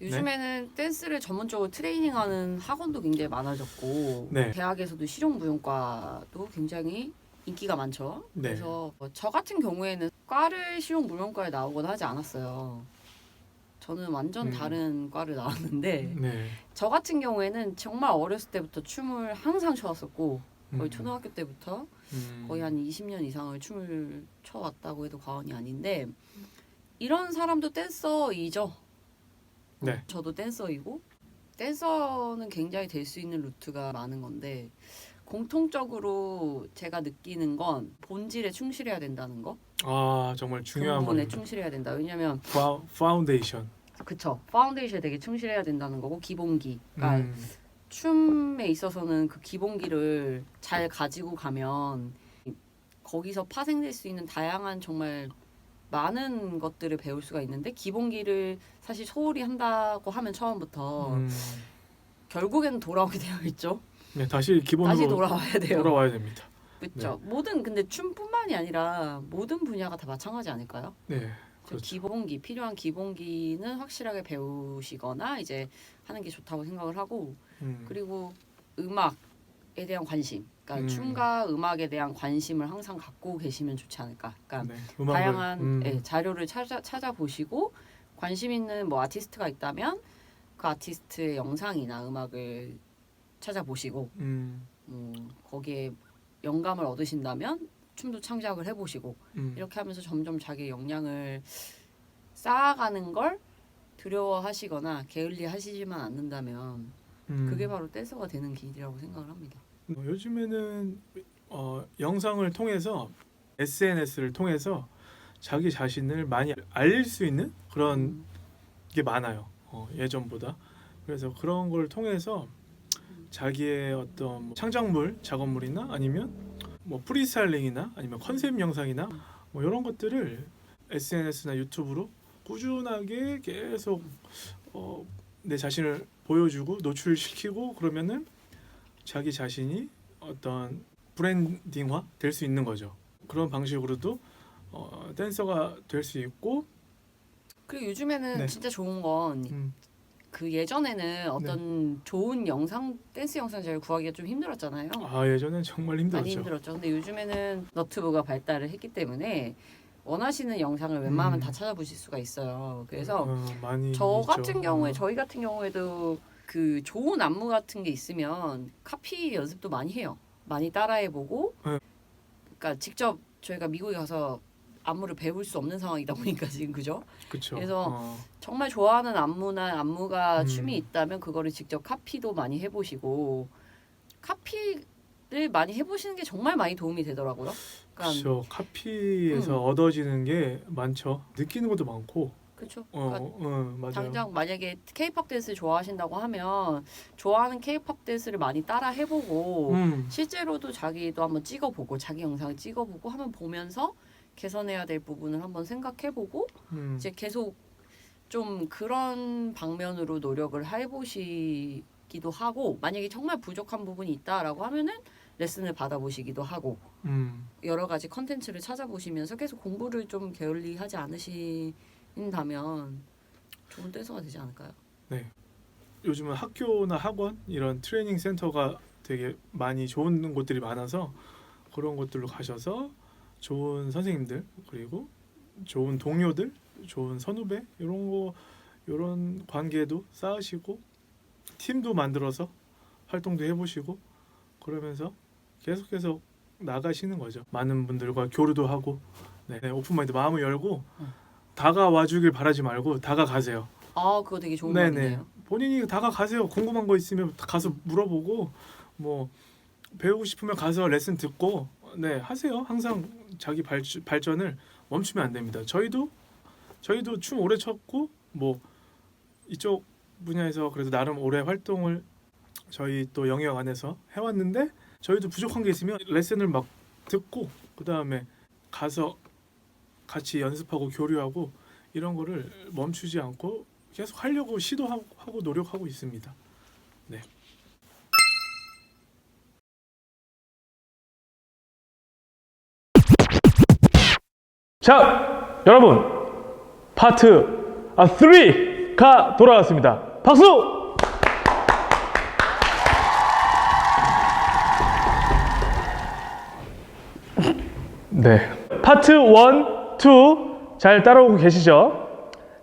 요즘에는 댄스를 전문적으로 트레이닝하는 학원도 굉장히 많아졌고 네. 대학에서도 실용무용과도 굉장히 인기가 많죠. 네. 그래서 뭐저 같은 경우에는 과를 실용무용과에 나오거나 하지 않았어요. 저는 완전 음. 다른 과를 나왔는데 네. 저 같은 경우에는 정말 어렸을 때부터 춤을 항상 췄었고 거의 음. 초등학교 때부터 음. 거의 한 20년 이상을 춤을 춰왔다고 해도 과언이 아닌데 이런 사람도 댄서이죠. 네. 저도 댄서이고 댄서는 굉장히 될 수 있는 루트가 많은 건데 공통적으로 제가 느끼는 건 본질에 충실해야 된다는 거. 아 정말 중요한 말입니다. 충실해야 된다. 왜냐면 파, 파운데이션. 그쵸 파운데이션에 되게 충실해야 된다는 거고 기본기. 그러니까 음. 춤에 있어서는 그 기본기를 잘 가지고 가면 거기서 파생될 수 있는 다양한 정말 많은 것들을 배울 수가 있는데 기본기를 사실 소홀히 한다고 하면 처음부터 음. 결국에는 돌아오게 되어 있죠. 네, 다시 기본으로 다시 돌아와야 돼요. 돌아와야 됩니다. 그렇죠. 모든 근데 춤뿐만이 아니라 모든 분야가 다 마찬가지 아닐까요? 네. 그 그렇죠. 기본기 필요한 기본기는 확실하게 배우시거나 이제 하는 게 좋다고 생각을 하고 음. 그리고 음악 에 대한 관심, 그러니까 음. 춤과 음악에 대한 관심을 항상 갖고 계시면 좋지 않을까. 그러니까 네. 음악을, 다양한 음. 예, 자료를 찾아 찾아보시고 관심 있는 뭐 아티스트가 있다면 그 아티스트의 영상이나 음악을 찾아보시고 음. 음, 거기에 영감을 얻으신다면 춤도 창작을 해보시고 음. 이렇게 하면서 점점 자기 역량을 쌓아가는 걸 두려워하시거나 게을리 하시지만 않는다면 음. 그게 바로 댄서가 되는 길이라고 생각을 합니다. 어, 요즘에는 어, 영상을 통해서 SNS를 통해서 자기 자신을 많이 알릴 수 있는 그런 음, 게 많아요. 어, 예전보다. 그래서 그런 걸 통해서 자기의 어떤 뭐 창작물, 작업물이나 아니면 뭐 프리스타일링이나 아니면 컨셉 영상이나 뭐 이런 것들을 SNS나 유튜브로 꾸준하게 계속 어, 내 자신을 보여주고 노출시키고 그러면은 자기 자신이 어떤 브랜딩화 될 수 있는 거죠. 그런 방식으로도 어, 댄서가 될 수 있고 그리고 요즘에는 네. 진짜 좋은 건 음, 그 예전에는 어떤 좋은 영상 댄스 영상을 구하기가 좀 힘들었잖아요. 아 예전엔 정말 많이 힘들었죠. 힘들었죠. 근데 요즘에는 너튜브가 발달을 했기 때문에 원하시는 영상을 웬만하면 음. 다 찾아보실 수가 있어요. 그래서 어, 저 있죠. 같은 경우에 어. 저희 같은 경우에도 그 좋은 안무 같은 게 있으면 카피 연습도 많이 해요. 많이 따라해보고, 네. 그러니까 직접 저희가 미국에 가서 안무를 배울 수 없는 상황이다 보니까 지금 그죠? 그쵸. 그래서 어, 정말 좋아하는 안무나 안무가 음. 춤이 있다면 그거를 직접 카피도 많이 해보시고 카피 를 많이 해보시는 게 정말 많이 도움이 되더라고요. 그러니까 그쵸. 카피에서 음. 얻어지는 게 많죠. 느끼는 것도 많고. 그렇죠. 어, 그러니까 어, 맞아요. 당장 만약에 케이팝 댄스 좋아하신다고 하면 좋아하는 케이팝 댄스를 많이 따라 해보고 음, 실제로도 자기도 한번 찍어보고 자기 영상을 찍어보고 한번 보면서 개선해야 될 부분을 한번 생각해보고 음, 이제 계속 좀 그런 방면으로 노력을 해보시 기도 하고 만약에 정말 부족한 부분이 있다라고 하면은 레슨을 받아보시기도 하고 음, 여러 가지 컨텐츠를 찾아보시면서 계속 공부를 좀 게을리 하지 않으신다면 좋은 댄서가 되지 않을까요? 요즘은 학교나 학원 이런 트레이닝 센터가 되게 많이 좋은 곳들이 많아서 그런 곳들로 가셔서 좋은 선생님들 그리고 좋은 동료들, 좋은 선후배 이런 거 이런 관계도 쌓으시고 팀도 만들어서 활동도 해보시고 그러면서 계속해서 나가시는 거죠. 많은 분들과 교류도 하고 네, 네, 오픈마인드 마음을 열고 음. 다가와 주길 바라지 말고 다가가세요. 아 그거 되게 좋은 네네. 말이네요. 본인이 다가가세요. 궁금한 거 있으면 가서 물어보고 뭐 배우고 싶으면 가서 레슨 듣고 네 하세요. 항상 자기 발, 발전을 멈추면 안 됩니다. 저희도 저희도 춤 오래 췄고 뭐 이쪽 분야에서 그래도 나름 오래 활동을 저희 또 영역 안에서 해왔는데 저희도 부족한 게 있으면 레슨을 막 듣고 그 다음에 가서 같이 연습하고 교류하고 이런 거를 멈추지 않고 계속 하려고 시도하고 하고 노력하고 있습니다. 네. 자, 여러분. 파트 아, 3가 돌아왔습니다. 박수! 네. 파트 1, 2 잘 따라오고 계시죠?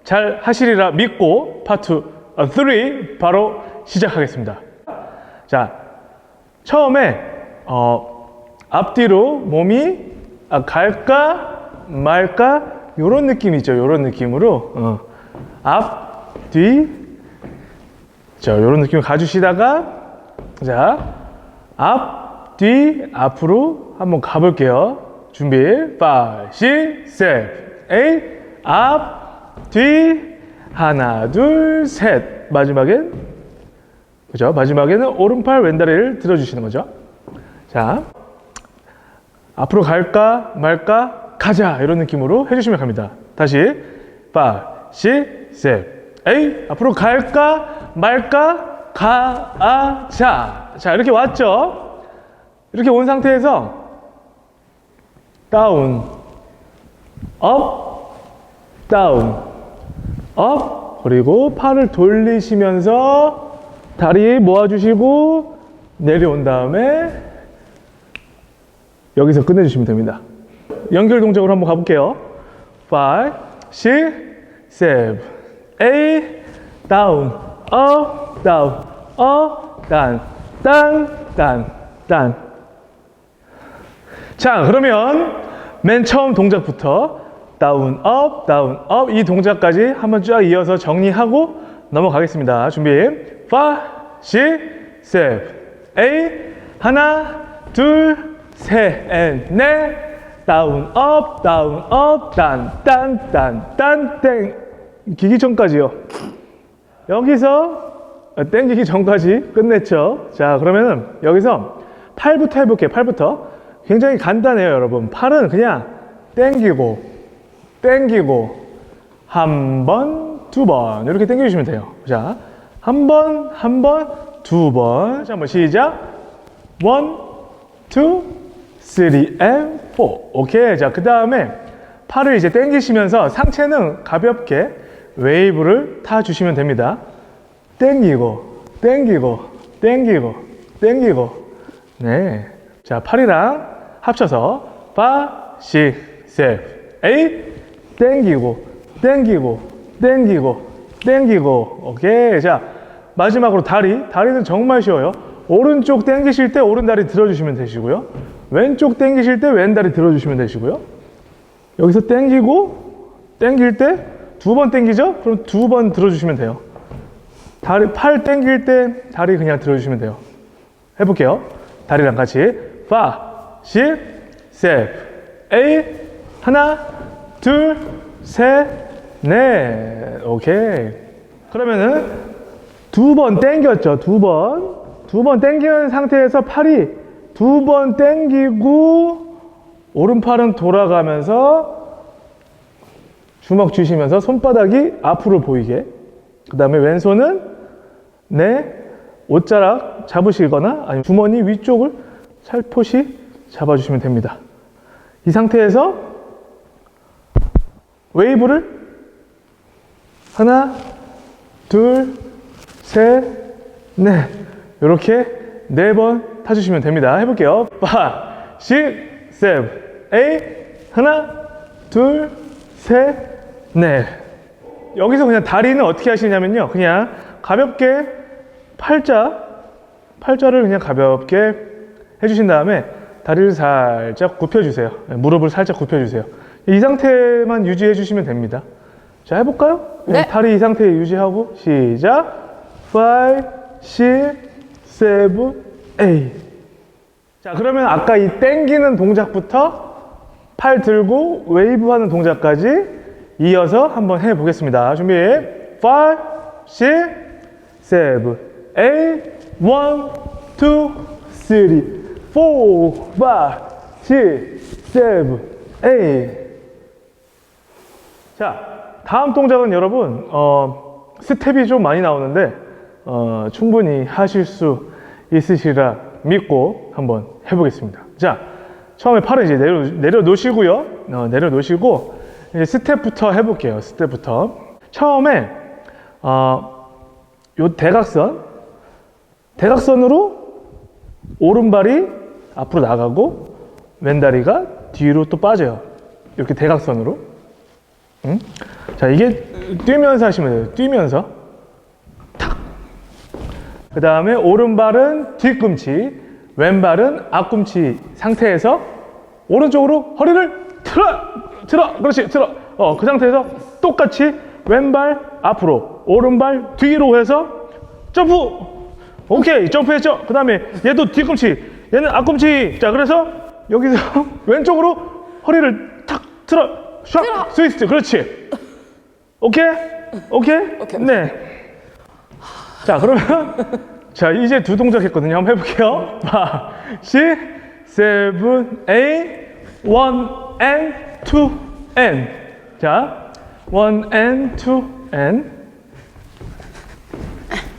잘 하시리라 믿고 파트 3 바로 시작하겠습니다. 자, 처음에 어, 앞뒤로 몸이 아, 갈까 말까 요런 느낌이죠. 요런 느낌으로 어, 앞, 뒤 자, 요런 느낌을 가주시다가 자, 앞, 뒤, 앞으로 한번 가볼게요. 준비, 5, 6, 7, 8, 앞, 뒤, 하나, 둘, 셋. 마지막엔, 그죠? 마지막에는 오른팔, 왼다리를 들어주시는 거죠. 자, 앞으로 갈까, 말까, 가자. 이런 느낌으로 해주시면 갑니다. 다시, 5, 6, 7, 8. 앞으로 갈까, 말까, 가자. 자, 이렇게 왔죠? 이렇게 온 상태에서 다운, 업, 다운, 업, 그리고 팔을 돌리시면서 다리 모아주시고 내려온 다음에 여기서 끝내주시면 됩니다. 연결 동작으로 한번 가볼게요. 5, 6, 7, 8, 다운, 업, 다운, 업, 단, 단, 단, 단. 자, 그러면 맨 처음 동작부터 다운, 업, 다운, 업이 동작까지 한번 쫙 이어서 정리하고 넘어가겠습니다. 준비. 5, 6, 7, 8, 하나, 둘, 셋, 앤, 넷, 다운, 업, 다운, 업, 단, 단, 단, 단, 땡. 기기 전까지요. 여기서 땡기기 전까지 끝냈죠. 자, 그러면은 여기서 팔부터 해볼게요. 팔부터. 굉장히 간단해요, 여러분. 팔은 그냥 땡기고, 땡기고, 한 번, 두 번. 이렇게 땡겨주시면 돼요. 자, 한 번, 한 번, 두 번. 다시 한번 시작. 원, 투, 쓰리, 앤, 포. 오케이. 자, 그 다음에 팔을 이제 땡기시면서 상체는 가볍게 웨이브를 타주시면 됩니다. 땡기고, 땡기고, 땡기고, 땡기고. 네. 자, 팔이랑 합쳐서 5, 6, 7, 8 땡기고, 땡기고, 땡기고, 땡기고. 오케이. 자, 마지막으로 다리. 다리는 정말 쉬워요. 오른쪽 땡기실 때 오른 다리 들어주시면 되시고요. 왼쪽 땡기실 때 왼 다리 들어주시면 되시고요. 여기서 땡기고, 땡길 때 두번 땡기죠? 그럼 두 번 들어주시면 돼요. 다리, 팔 땡길 때 다리 그냥 들어주시면 돼요. 해볼게요. 다리랑 같이. 5, 6, 7, 8. 하나, 둘, 셋, 넷. 오케이. 그러면은 두번 땡겼죠. 두 번. 두번 땡기는 상태에서 팔이 두번 땡기고 오른팔은 돌아가면서 주먹 쥐시면서 손바닥이 앞으로 보이게. 그 다음에 왼손은 내 옷자락 잡으시거나 아니면 주머니 위쪽을 살포시 잡아주시면 됩니다. 이 상태에서 웨이브를 하나, 둘, 셋, 넷 이렇게 네 번 타주시면 됩니다. 해볼게요. 5, 6, 7, 8 하나, 둘, 셋, 넷 여기서 그냥 다리는 어떻게 하시냐면요. 그냥 가볍게 팔자, 팔자를 그냥 가볍게 해주신 다음에 다리를 살짝 굽혀주세요. 네, 무릎을 살짝 굽혀주세요. 이 상태만 유지해 주시면 됩니다. 자, 해볼까요? 네. 다리 이 상태 유지하고 시작. 5, 6, 7, 8. 자, 그러면 아까 이 땡기는 동작부터 팔 들고 웨이브 하는 동작까지 이어서 한번 해 보겠습니다. 준비. 5, 6, 7, 8, 1, 2, 3, 4, 5, 6, 7, 8. 자, 다음 동작은 여러분, 어, 스텝이 좀 많이 나오는데, 어, 충분히 하실 수 있으시라 믿고 한번 해보겠습니다. 자, 처음에 팔을 이제 내려, 내려놓으시고요. 어, 내려놓으시고, 스텝부터 해볼게요. 스텝부터. 처음에, 어, 요 대각선, 대각선으로 오른발이 앞으로 나가고 왼다리가 뒤로 또 빠져요. 이렇게 대각선으로. 응? 자, 이게 뛰면서 하시면 돼요. 뛰면서. 탁. 그 다음에 오른발은 뒤꿈치, 왼발은 앞꿈치 상태에서 오른쪽으로 허리를 틀어! 틀어! 그렇지, 틀어! 어, 그 상태에서 똑같이 왼발 앞으로, 오른발 뒤로 해서 점프! 오케이, 점프했죠? 그 다음에 얘도 뒤꿈치, 얘는 앞꿈치. 자, 그래서 여기서 왼쪽으로 허리를 탁 틀어! 샥! 스위스트, 그렇지. 오케이? 오케이? 오케이. 네. 자, 그러면 자, 이제 두 동작 했거든요. 한번 해볼게요. 5, 6, 7, 8, 1 and 2 and. 자, 1 and 2 and.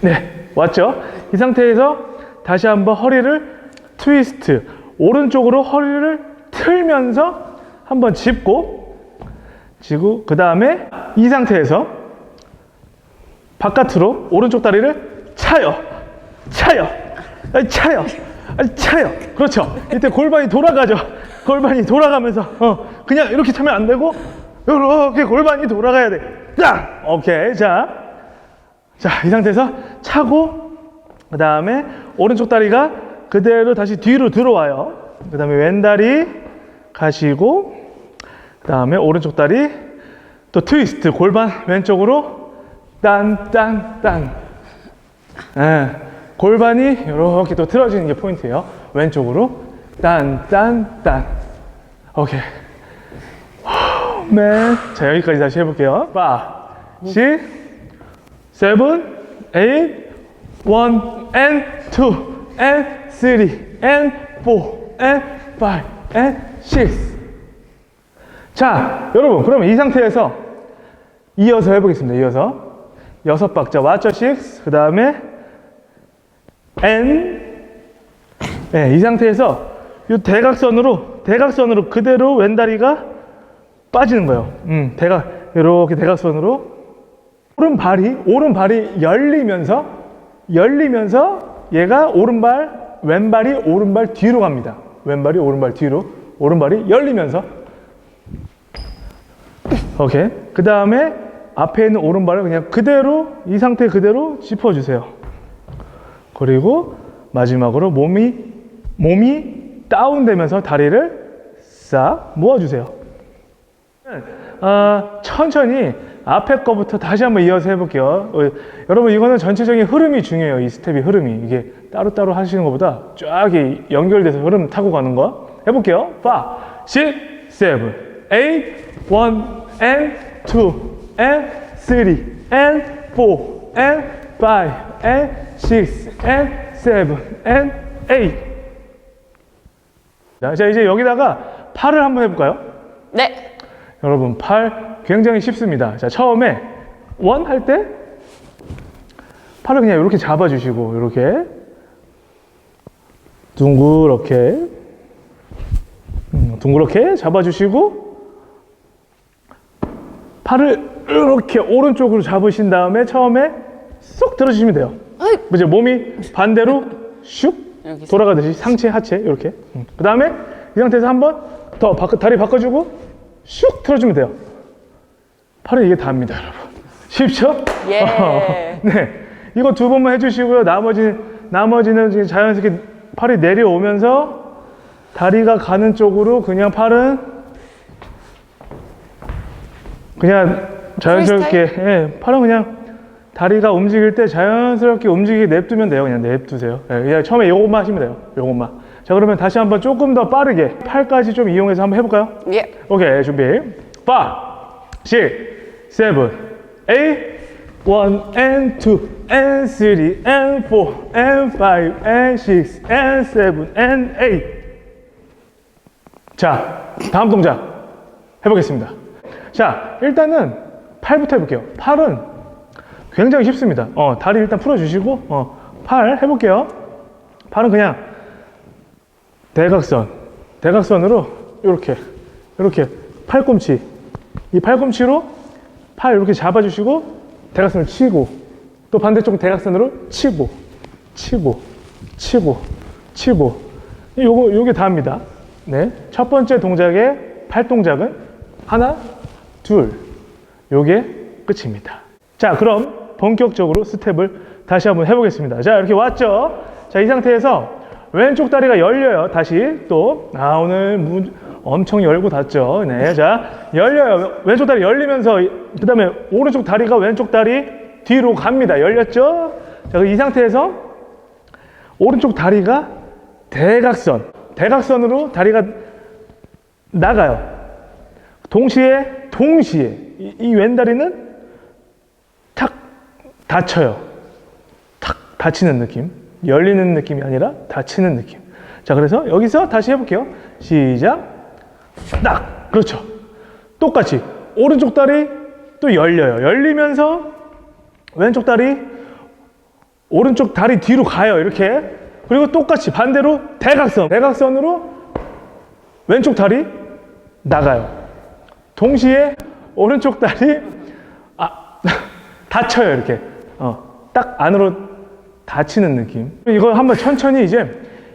네, 왔죠? 이 상태에서 다시 한번 허리를 트위스트. 오른쪽으로 허리를 틀면서 한번 짚고, 쥐고, 그 다음에 이 상태에서 바깥으로 오른쪽 다리를 차요. 차요. 차요. 아니, 차요. 그렇죠. 이때 골반이 돌아가죠. 골반이 돌아가면서 어, 그냥 이렇게 차면 안 되고 이렇게 골반이 돌아가야 돼. 자, 오케이. 자, 자, 이 상태에서 차고 그 다음에 오른쪽 다리가 그대로 다시 뒤로 들어와요. 그 다음에 왼다리 가시고 그 다음에 오른쪽 다리 또 트위스트 골반 왼쪽으로 딴딴딴 예, 골반이 이렇게 또 틀어지는 게 포인트예요. 왼쪽으로. 딴 딴 딴. 오케이. 맨. 자 여기까지 다시 해볼게요. 5 6 7 8 1 and 2 and 3 and 4 and 5 and 6 자, 여러분, 그러면 이 상태에서 이어서 해보겠습니다. 이어서. 여섯 박자 맞죠? 6. 그 다음에 N. 네, 이 상태에서 이 대각선으로 대각선으로 그대로 왼다리가 빠지는 거예요. 음, 대각 이렇게 대각선으로 오른발이 오른발이 열리면서 열리면서 얘가 오른발 왼발이 오른발 뒤로 갑니다. 왼발이 오른발 뒤로 오른발이 열리면서 오케이. 그 다음에 앞에 있는 오른발을 그냥 그대로 이 상태 그대로 짚어주세요. 그리고 마지막으로 몸이 몸이 다운되면서 다리를 싹 모아주세요. 아, 천천히 앞에 거부터 다시 한번 이어서 해볼게요. 어, 여러분 이거는 전체적인 흐름이 중요해요. 이 스텝이 흐름이 이게 따로따로 하시는 것보다 쫙이 연결돼서 흐름 타고 가는 거 해볼게요. 5, 6, 7, 8, 1 and 2 and 3 and 4 and 5 and 6 and 7 and 8 자, 자 이제 여기다가 팔을 한번 해볼까요? 네. 여러분 팔 굉장히 쉽습니다. 자 처음에 원 할 때 팔을 그냥 이렇게 잡아주시고 이렇게 둥그렇게 음, 둥그렇게 잡아주시고 팔을 이렇게 오른쪽으로 잡으신 다음에 처음에 쏙 들어주시면 돼요. 아이. 이제 몸이 반대로 슉 돌아가듯이 상체 하체 이렇게. 그 다음에 이 상태에서 한번 더 바꿔, 다리 바꿔주고 슉 틀어주면 돼요. 팔은 이게 다입니다, 여러분. 쉽죠? 예. 네. 이거 두 번만 해주시고요. 나머지 나머지는 지금 자연스럽게 팔이 내려오면서 다리가 가는 쪽으로 그냥 팔은 그냥 자연스럽게 예, 팔은 그냥 다리가 움직일 때 자연스럽게 움직이게 냅두면 돼요. 그냥 냅두세요. 예, 그냥 처음에 요것만 하시면 돼요. 요것만. 자 그러면 다시 한번 조금 더 빠르게 팔까지 좀 이용해서 한번 해볼까요? 예. 오케이 준비 5 6 7 8 1 and 2 and 3 and 4 and 5 and 6 and 7 and 8 자, 다음 동작 해보겠습니다. 자, 일단은 팔부터 해볼게요. 팔은 굉장히 쉽습니다. 어, 다리 일단 풀어주시고, 어, 팔 해볼게요. 팔은 그냥 대각선, 대각선으로 이렇게, 이렇게 팔꿈치, 이 팔꿈치로 팔 이렇게 잡아주시고 대각선을 치고 또 반대쪽 대각선으로 치고 치고 치고 치고 요거 요게 다입니다. 네. 첫 번째 동작의 팔 동작은 하나, 둘. 요게 끝입니다. 자, 그럼 본격적으로 스텝을 다시 한번 해보겠습니다. 자, 이렇게 왔죠? 자, 이 상태에서 왼쪽 다리가 열려요. 다시 또. 아, 오늘 문 엄청 열고 닫죠. 네. 자, 열려요. 왼쪽 다리 열리면서, 그 다음에 오른쪽 다리가 왼쪽 다리 뒤로 갑니다. 열렸죠? 자, 이 상태에서 오른쪽 다리가 대각선. 대각선으로 다리가 나가요. 동시에, 동시에. 이, 이 왼다리는 탁 닫혀요. 탁 닫히는 느낌. 열리는 느낌이 아니라 닫히는 느낌. 자, 그래서 여기서 다시 해볼게요. 시작. 딱. 그렇죠. 똑같이. 오른쪽 다리 또 열려요. 열리면서 왼쪽 다리, 오른쪽 다리 뒤로 가요. 이렇게. 그리고 똑같이 반대로 대각선. 대각선으로 왼쪽 다리 나가요. 동시에 오른쪽 다리 아 닫혀요 이렇게 어, 딱 안으로 닫히는 느낌. 이거 한번 천천히 이제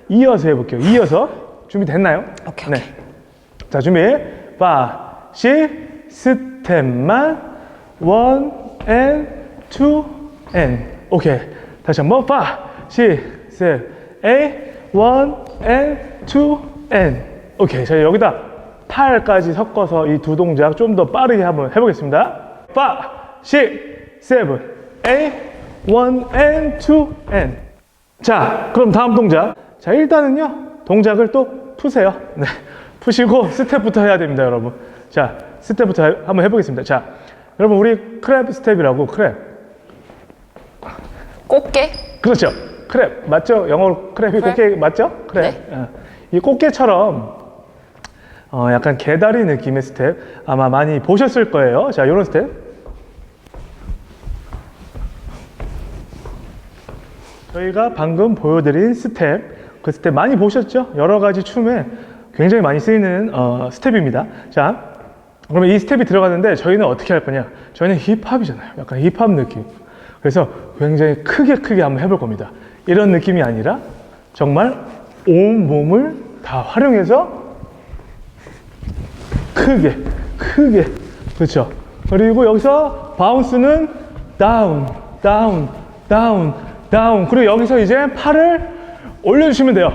이어서 해볼게요. 이어서 준비됐나요? 오케이, 네. 자 준비. 파, 시, 스텝만 원, 앤, 투, 앤. 오케이. 다시 한번 파, 시, 셋, 에이, 원, 앤, 투, 앤. 오케이. 자 여기다 팔까지 섞어서 이 두 동작 좀 더 빠르게 한번 해보겠습니다. 파, 시, 세븐, 앤, 투, 앤. 자, 그럼 다음 동작. 자, 일단은요, 동작을 또 푸세요. 네. 푸시고 스텝부터 해야 됩니다, 여러분. 자, 스텝부터 해- 한번 해보겠습니다. 자, 여러분, 우리 크랩 스텝이라고, 크랩. 꽃게? 그렇죠. 크랩. 맞죠? 영어로 크랩이 크랩? 꽃게 맞죠? 크랩. 네. 어. 이 꽃게처럼 어, 약간 개다리 느낌의 스텝 아마 많이 보셨을 거예요. 자, 이런 스텝. 저희가 방금 보여드린 스텝, 그 스텝 많이 보셨죠? 여러 가지 춤에 굉장히 많이 쓰이는 어, 스텝입니다. 자, 그러면 이 스텝이 들어가는데 저희는 어떻게 할 거냐? 저희는 힙합이잖아요. 약간 힙합 느낌. 그래서 굉장히 크게 크게 한번 해볼 겁니다. 이런 느낌이 아니라 정말 온 몸을 다 활용해서 크게, 크게. 그렇죠. 그리고 여기서 바운스는 다운, 다운, 다운, 다운. 그리고 여기서 이제 팔을 올려주시면 돼요.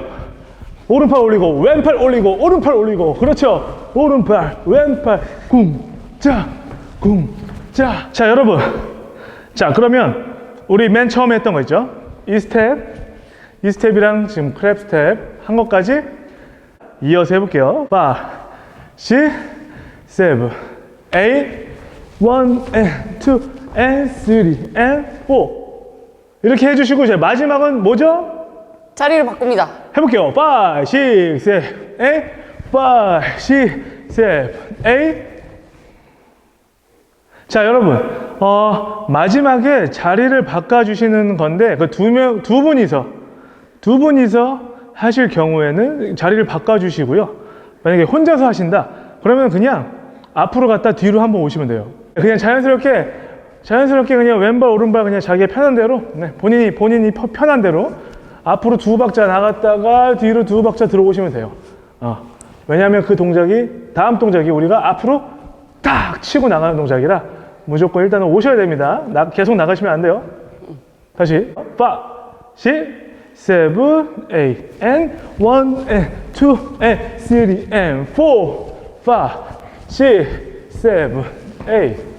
오른팔 올리고, 왼팔 올리고, 오른팔 올리고. 그렇죠. 오른팔, 왼팔, 쿵, 짜, 쿵, 짜. 자, 여러분. 자, 그러면 우리 맨 처음에 했던 거 있죠? 이 스텝, 이 스텝이랑 지금 크랩 스텝 한 것까지 이어서 해볼게요. 5, 6, 7, 8, 1, and 2, and 3, and 4. 이렇게 해주시고 이제 마지막은 뭐죠? 자리를 바꿉니다. 해볼게요. 5, 6, 7, 8, 5, 6, 7, 8. 자, 여러분, 어, 마지막에 자리를 바꿔주시는 건데, 그 두 명, 두 분이서, 두 분이서 하실 경우에는 자리를 바꿔주시고요. 만약에 혼자서 하신다, 그러면 그냥 앞으로 갔다 뒤로 한번 오시면 돼요. 그냥 자연스럽게, 자연스럽게 그냥 왼발, 오른발 그냥 자기의 편한 대로, 네, 본인이, 본인이 펴- 편한 대로 앞으로 두 박자 나갔다가 뒤로 두 박자 들어오시면 돼요. 어. 왜냐하면 그 동작이, 다음 동작이 우리가 앞으로 딱 치고 나가는 동작이라 무조건 일단은 오셔야 됩니다. 나, 계속 나가시면 안 돼요. 다시. 5, 6, 7, 8, and 1, and 2, and 3, and 4, 5, 6, 7, 8. 시간을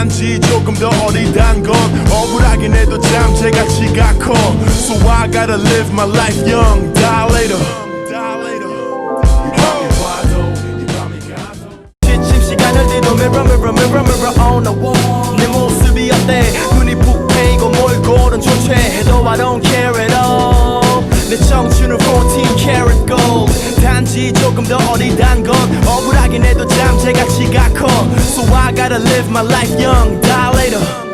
단지 조금 더 어리단 건 억울하긴 해도 잠재가 지가 커 So I gotta live my life young Die later Die later 이 밤이 와도 이 밤이 가도 지침 시간을 뒤로 mirror mirror mirror mirror on the wall 조금 더 어리단 건 억울하긴 해도 잠재가 지가 커 So I gotta live my life young die later